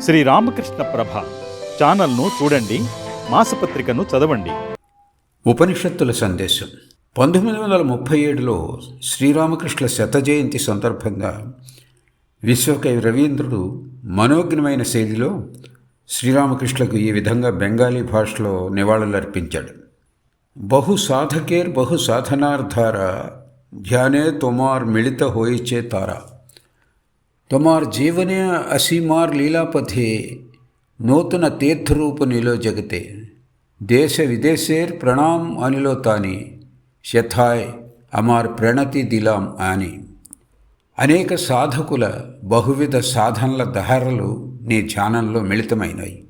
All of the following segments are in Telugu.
శ్రీ రామకృష్ణ ప్రభ ఛానల్ను చూడండి మాసపత్రికను చదవండి. ఉపనిషత్తుల సందేశం. పంతొమ్మిది వందల ముప్పై ఏడులో శ్రీరామకృష్ణ శత జయంతి సందర్భంగా విశ్వకవి రవీంద్రుడు మనోజ్ఞమైన శైలిలో శ్రీరామకృష్ణకు ఈ విధంగా బెంగాలీ భాషలో నివాళులర్పించాడు. బహు సాధకేర్ బహు సాధనార్థార ధ్యానే తోమార్ మిళిత హోయిచే తారా తొమార్ జీవనే అసీమార్ లీలాపథే నూతన తీర్థరూప నిలో జగతే. దేశ విదేశేర్ ప్రణాం అనిలో తాని శథాయ్ అమార్ ప్రణతి దిలాం అని అనేక సాధకుల బహువిధ సాధనల దహరలు నీ ధ్యానంలో మిళితమైనాయి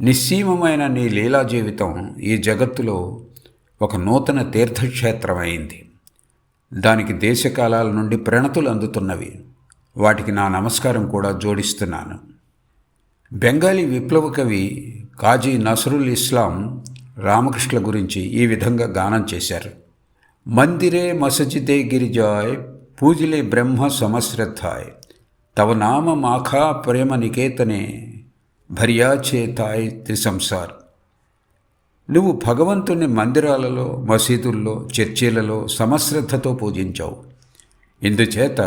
నిస్సీమమైన నీ లీలా జీవితం ఈ జగత్తులో ఒక నూతన తీర్థక్షేత్రమైంది. దానికి దేశకాలాల నుండి ప్రణతులు అందుతున్నవి. వాటికి నా నమస్కారం కూడా జోడిస్తున్నాను. బెంగాలీ విప్లవ కవి కాజీ నసరుల్ ఇస్లాం రామకృష్ణ గురించి ఈ విధంగా గానం చేశారు. మందిరే మసజిదే గిరిజాయ్ పూజిలే బ్రహ్మ సమశ్రద్ధాయ్ తవ నామ మాఖా ప్రేమ నికేతనే భర్యాచేతాయ్ త్రిసంసార్. నువ్వు భగవంతుని మందిరాలలో మసీదుల్లో చర్చిలలో సమశ్రద్ధతో పూజించావు. ఇందుచేత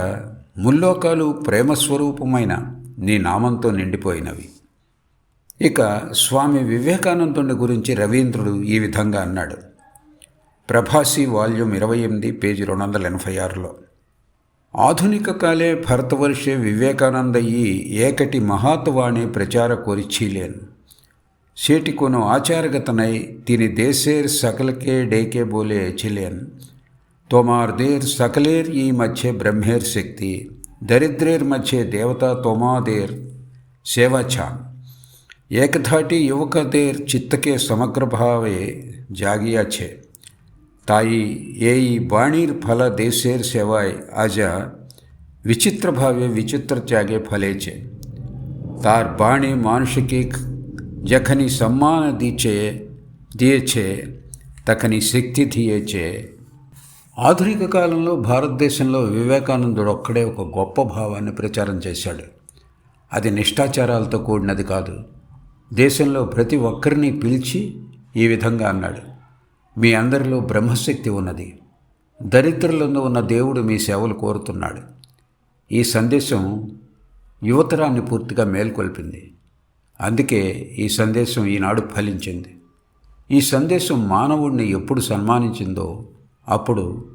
ముల్లోకాలు ప్రేమస్వరూపమైన నీ నామంతో నిండిపోయినవి. ఇక స్వామి వివేకానందుని గురించి రవీంద్రుడు ఈ విధంగా అన్నాడు. ప్రభాసి వాల్యూమ్ ఇరవై ఎనిమిది పేజీ రెండు వందల ఎనభై ఆరులో. ఆధునిక కాలే భరతవర్షే వివేకానందయ్యి ఏకటి మహాత్వాణి ప్రచార కొరిచీలేను సేటికొను ఆచారగతనై తిని దేశేర్ సకలకే డేకే బోలే చిలేన్. त्वमार्धेर् सकलेर् ई मध्ये ब्रह्मेर्शक्ति दरिद्रेर्मध्ये देवता त्वमादेर् सेवाछा ಏಕಧಾಟಿ ಯುವಕದೇರ್ ಚಿತ್ತಕ್ಕೆ ಸಮಗ್ರ ಭಾವೇ ಜಾಗಿಯ ಛೆ ತಾಯಿ ಏಯಿ ಬಾಣೀರ್ ಫಲ ದೇಶೇರ್ ಸೇವಾಯ್ ಆಜ ವಿಚಿತ್ರ ಭಾವೆ ವಿಚಿತ್ರ ತ್ಯಾಗೆ ಫಲೆ ಛೆ તાર બાણી માનુષિકી જખની સન્માન દીચે દે છે તખની શિક્તિ થીએ છે ఆధునిక కాలంలో భారతదేశంలో వివేకానందుడు ఒక్కడే ఒక గొప్ప భావాన్ని ప్రచారం చేశాడు. అది నిష్ఠాచారాలతో కూడినది కాదు. దేశంలో ప్రతి ఒక్కరిని పిలిచి ఈ విధంగా అన్నాడు. మీ అందరిలో బ్రహ్మశక్తి ఉన్నది. దరిద్రులందు ఉన్న దేవుడు మీ సేవలు కోరుతున్నాడు. ఈ సందేశం యువతరాన్ని పూర్తిగా మేల్కొల్పింది. అందుకే ఈ సందేశం ఈనాడు ఫలించింది. ఈ సందేశం మానవుడిని ఎప్పుడు సన్మానించిందో అప్పుడు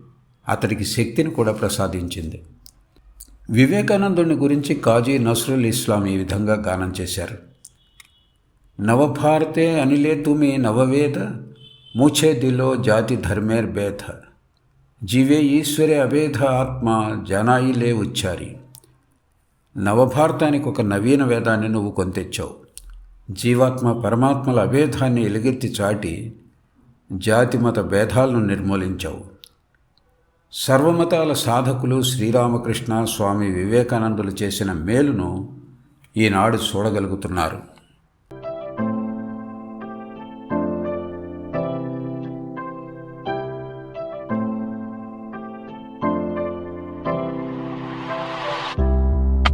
అతడికి శక్తిని కూడా ప్రసాదించింది. వివేకానందుని గురించి కాజీ నస్రుల్ ఇస్లాం ఈ విధంగా గానం చేశారు. నవభారతే అనిలే తుమి నవవేద మూచే దిలో జాతి ధర్మేర్ భేద జీవే ఈశ్వరే అభేద ఆత్మ జనాయిలే ఉచ్చారి. నవభారతానికి ఒక నవీన వేదాన్ని నువ్వు కొంతెచ్చావు జీవాత్మ పరమాత్మల అభేదాన్ని ఎలుగెత్తి చాటి జాతిమత భేదాలను నిర్మూలించావు. సర్వమతాల సాధకులు శ్రీరామకృష్ణ స్వామి వివేకానందులు చేసిన మేలును ఈనాడు చూడగలుగుతున్నారు.